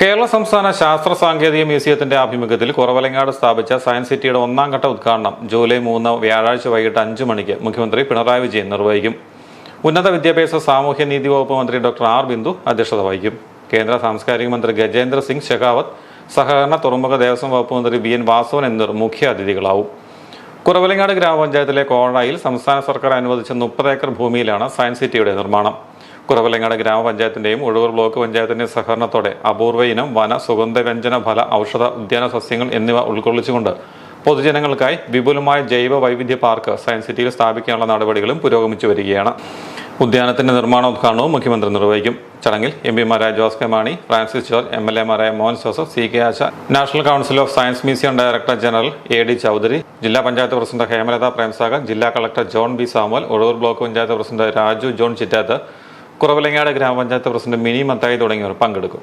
കേരള സംസ്ഥാന ശാസ്ത്ര സാങ്കേതിക മ്യൂസിയത്തിന്റെ ആഭിമുഖ്യത്തിൽ കുറവലങ്ങാട് സ്ഥാപിച്ച സയൻസ് സിറ്റിയുടെ ഒന്നാം ഘട്ട ഉദ്ഘാടനം ജൂലൈ മൂന്ന് വ്യാഴാഴ്ച വൈകിട്ട് അഞ്ചു മണിക്ക് മുഖ്യമന്ത്രി പിണറായി വിജയൻ നിർവഹിക്കും. ഉന്നത വിദ്യാഭ്യാസ സാമൂഹ്യ നീതി വകുപ്പ് മന്ത്രി ഡോക്ടർ ആർ ബിന്ദു അധ്യക്ഷത വഹിക്കും. കേന്ദ്ര സാംസ്കാരിക മന്ത്രി ഗജേന്ദ്ര സിംഗ് ഷെഖാവത്ത് സഹകരണ തുറമുഖ ദേവസ്വം വകുപ്പ് മന്ത്രി ബി എൻ വാസവൻ എന്നിവർ മുഖ്യ അതിഥികളാവും കുറവലങ്ങാട് ഗ്രാമപഞ്ചായത്തിലെ കോഴായിൽ സംസ്ഥാന സർക്കാർ അനുവദിച്ച മുപ്പത് ഏക്കർ ഭൂമിയിലാണ് സയൻസ് സിറ്റിയുടെ നിർമ്മാണം. കുറവലങ്ങാട് ഗ്രാമപഞ്ചായത്തിന്റെയും ഉഴവൂർ ബ്ലോക്ക് പഞ്ചായത്തിന്റെയും സഹകരണത്തോടെ അപൂർവ ഇനം വന സുഗന്ധവ്യഞ്ജന ഫല ഔഷധ ഉദ്യാന സസ്യങ്ങൾ എന്നിവ ഉൾക്കൊള്ളിച്ചുകൊണ്ട് പൊതുജനങ്ങൾക്കായി വിപുലമായ ജൈവ വൈവിധ്യ പാർക്ക് സയൻസ് സിറ്റിയിൽ സ്ഥാപിക്കാനുള്ള നടപടികളും പുരോഗമിച്ചു വരികയാണ്. ഉദ്യാനത്തിന്റെ നിർമ്മാണോദ്ഘാടനവും മുഖ്യമന്ത്രി നിർവഹിക്കും. ചടങ്ങിൽ M പിമാരായ Jose K Mani Francis George M L എമാരായ Mohan Joseph C K Asha national council of science museum director general A D Chaudhary ജില്ലാ പഞ്ചായത്ത് പ്രസിഡന്റ് ഹേമലത പ്രേംസാഗർ ജില്ലാ collector John B Samuel Uzhavoor block panchayat president Raju John Chittath Kuravilangad ഗ്രാമപഞ്ചായത്ത് president mini Mathai തുടങ്ങിയവർ പങ്കെടുക്കും.